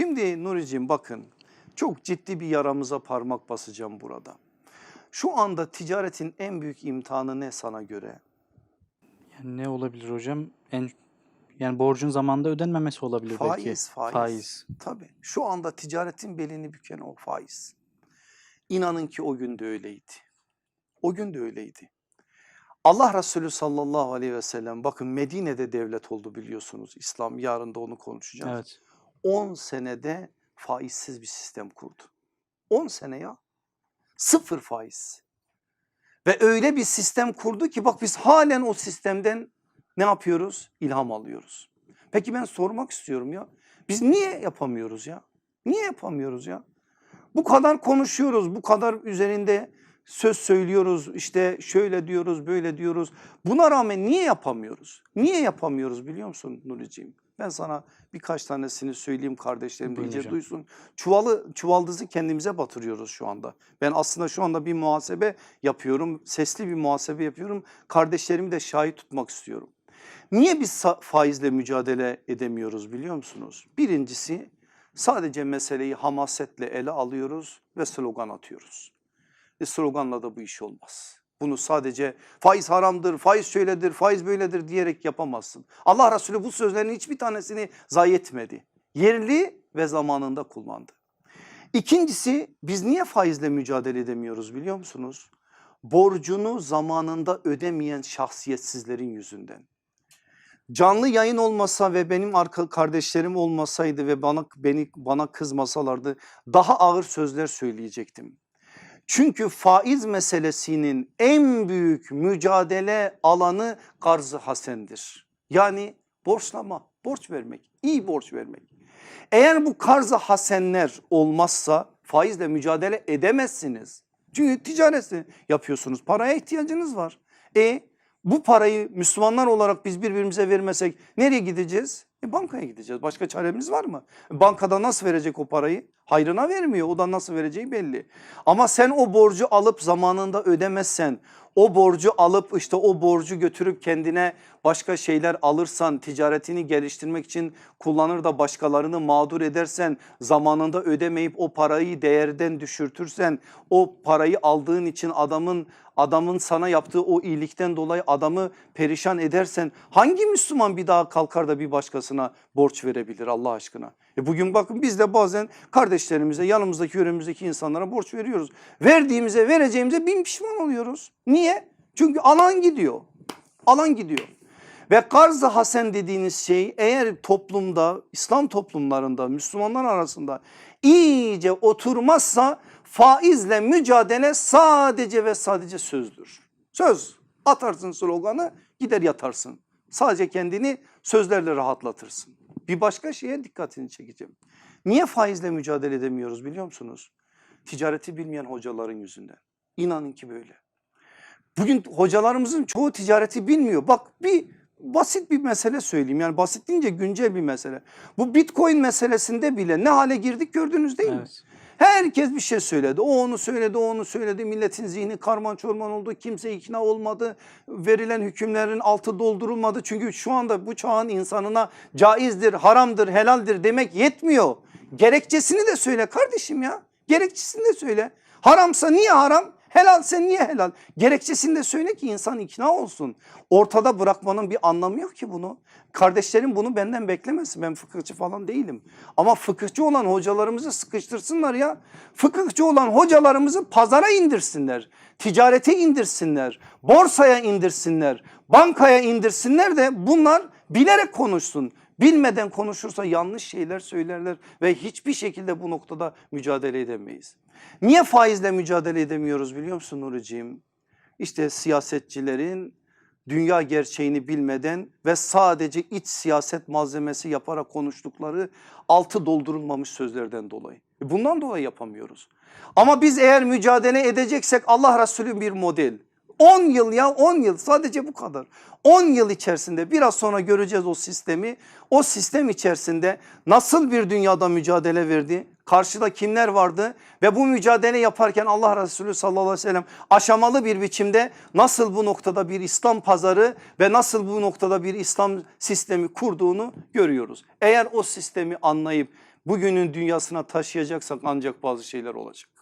Şimdi Nuri'cim bakın çok ciddi bir yaramıza parmak basacağım burada. Şu anda ticaretin en büyük imtihanı ne sana göre? Yani ne olabilir hocam? En yani borcun zamanında ödenmemesi olabilir belki. Faiz, faiz. Faiz. Tabii şu anda ticaretin belini büken o faiz. İnanın ki o gün de öyleydi. O gün de öyleydi. Allah Resulü sallallahu aleyhi ve sellem bakın Medine'de devlet oldu biliyorsunuz İslam yarın da onu konuşacağız. Evet. 10 senede faizsiz bir sistem kurdu. 10 sene ya sıfır faiz. Ve öyle bir sistem kurdu ki bak biz halen o sistemden ne yapıyoruz? İlham alıyoruz. Peki ben sormak istiyorum ya biz niye yapamıyoruz ya? Niye yapamıyoruz ya? Bu kadar konuşuyoruz bu kadar üzerinde söz söylüyoruz işte şöyle diyoruz böyle diyoruz. Buna rağmen niye yapamıyoruz? Niye yapamıyoruz biliyor musun Nuriciğim? Ben sana birkaç tanesini söyleyeyim kardeşlerim de iyice duysun. Çuvalı, çuvaldızı kendimize batırıyoruz şu anda. Ben aslında şu anda bir muhasebe yapıyorum. Sesli bir muhasebe yapıyorum. Kardeşlerimi de şahit tutmak istiyorum. Niye biz faizle mücadele edemiyoruz biliyor musunuz? Birincisi sadece meseleyi hamasetle ele alıyoruz ve slogan atıyoruz. E sloganla da bu iş olmaz. Bunu sadece faiz haramdır, faiz şöyledir, faiz böyledir diyerek yapamazsın. Allah Resulü bu sözlerin hiçbir tanesini zayi etmedi. Yerli ve zamanında kullandı. İkincisi biz niye faizle mücadele edemiyoruz biliyor musunuz? Borcunu zamanında ödemeyen şahsiyetsizlerin yüzünden. Canlı yayın olmasa ve benim arka kardeşlerim olmasaydı ve bana beni bana kızmasalardı daha ağır sözler söyleyecektim. Çünkü faiz meselesinin en büyük mücadele alanı garzı hasendir. Yani borçlama, borç vermek, iyi borç vermek. Eğer bu karzı hasenler olmazsa faizle mücadele edemezsiniz. Çünkü ticareti yapıyorsunuz, paraya ihtiyacınız var. E bu parayı Müslümanlar olarak biz birbirimize vermesek nereye gideceğiz? E bankaya gideceğiz. Başka çaremiz var mı? Bankada nasıl verecek o parayı? Hayrına vermiyor. O da nasıl vereceği belli. Ama sen o borcu alıp zamanında ödemezsen, o borcu alıp işte o borcu götürüp kendine başka şeyler alırsan, ticaretini geliştirmek için kullanır da başkalarını mağdur edersen, zamanında ödemeyip o parayı değerden düşürtürsen, o parayı aldığın için adamın adamın sana yaptığı o iyilikten dolayı adamı perişan edersen hangi Müslüman bir daha kalkar da bir başkasına borç verebilir Allah aşkına? E bugün bakın biz de bazen kardeşlerimize yanımızdaki yöremizdeki insanlara borç veriyoruz. Verdiğimize vereceğimize bin pişman oluyoruz. Niye? Çünkü alan gidiyor. Alan gidiyor. Ve karz-ı hasen dediğiniz şey eğer toplumda İslam toplumlarında Müslümanlar arasında iyice oturmazsa faizle mücadele sadece ve sadece sözdür. Söz atarsın sloganı gider yatarsın. Sadece kendini sözlerle rahatlatırsın. Bir başka şeye dikkatini çekeceğim. Niye faizle mücadele edemiyoruz biliyor musunuz? Ticareti bilmeyen hocaların yüzünden. İnanın ki böyle. Bugün hocalarımızın çoğu ticareti bilmiyor. Bak bir basit bir mesele söyleyeyim. Yani basit deyince güncel bir mesele. Bu bitcoin meselesinde bile ne hale girdik gördünüz değil mi? Herkes bir şey söyledi. O onu söyledi, o onu söyledi. Milletin zihni karman çorman oldu. Kimse ikna olmadı. Verilen hükümlerin altı doldurulmadı. Çünkü şu anda bu çağın insanına caizdir, haramdır, helaldir demek yetmiyor. Gerekçesini de söyle kardeşim ya. Gerekçesini de söyle. Haramsa niye haram? Helalse niye helal? Gerekçesini de söyle ki insan ikna olsun. Ortada bırakmanın bir anlamı yok ki bunu. Kardeşlerim bunu benden beklemesin. Ben fıkıhçı falan değilim. Ama fıkıhçı olan hocalarımızı sıkıştırsınlar ya. Fıkıhçı olan hocalarımızı pazara indirsinler. Ticarete indirsinler. Borsaya indirsinler. Bankaya indirsinler de bunlar bilerek konuşsun. Bilmeden konuşursa yanlış şeyler söylerler ve hiçbir şekilde bu noktada mücadele edemeyiz. Niye faizle mücadele edemiyoruz biliyor musun Nuri'ciğim? İşte siyasetçilerin dünya gerçeğini bilmeden ve sadece iç siyaset malzemesi yaparak konuştukları altı doldurulmamış sözlerden dolayı. Bundan dolayı yapamıyoruz. Ama biz eğer mücadele edeceksek Allah Resulü bir model. 10 yıl ya 10 yıl sadece bu kadar. 10 yıl içerisinde biraz sonra göreceğiz o sistemi. O sistem içerisinde nasıl bir dünyada mücadele verdi? Karşıda kimler vardı? Ve bu mücadele yaparken Allah Resulü sallallahu aleyhi ve sellem aşamalı bir biçimde nasıl bu noktada bir İslam pazarı ve nasıl bu noktada bir İslam sistemi kurduğunu görüyoruz. Eğer o sistemi anlayıp Bugünün dünyasına taşıyacaksak ancak bazı şeyler olacak.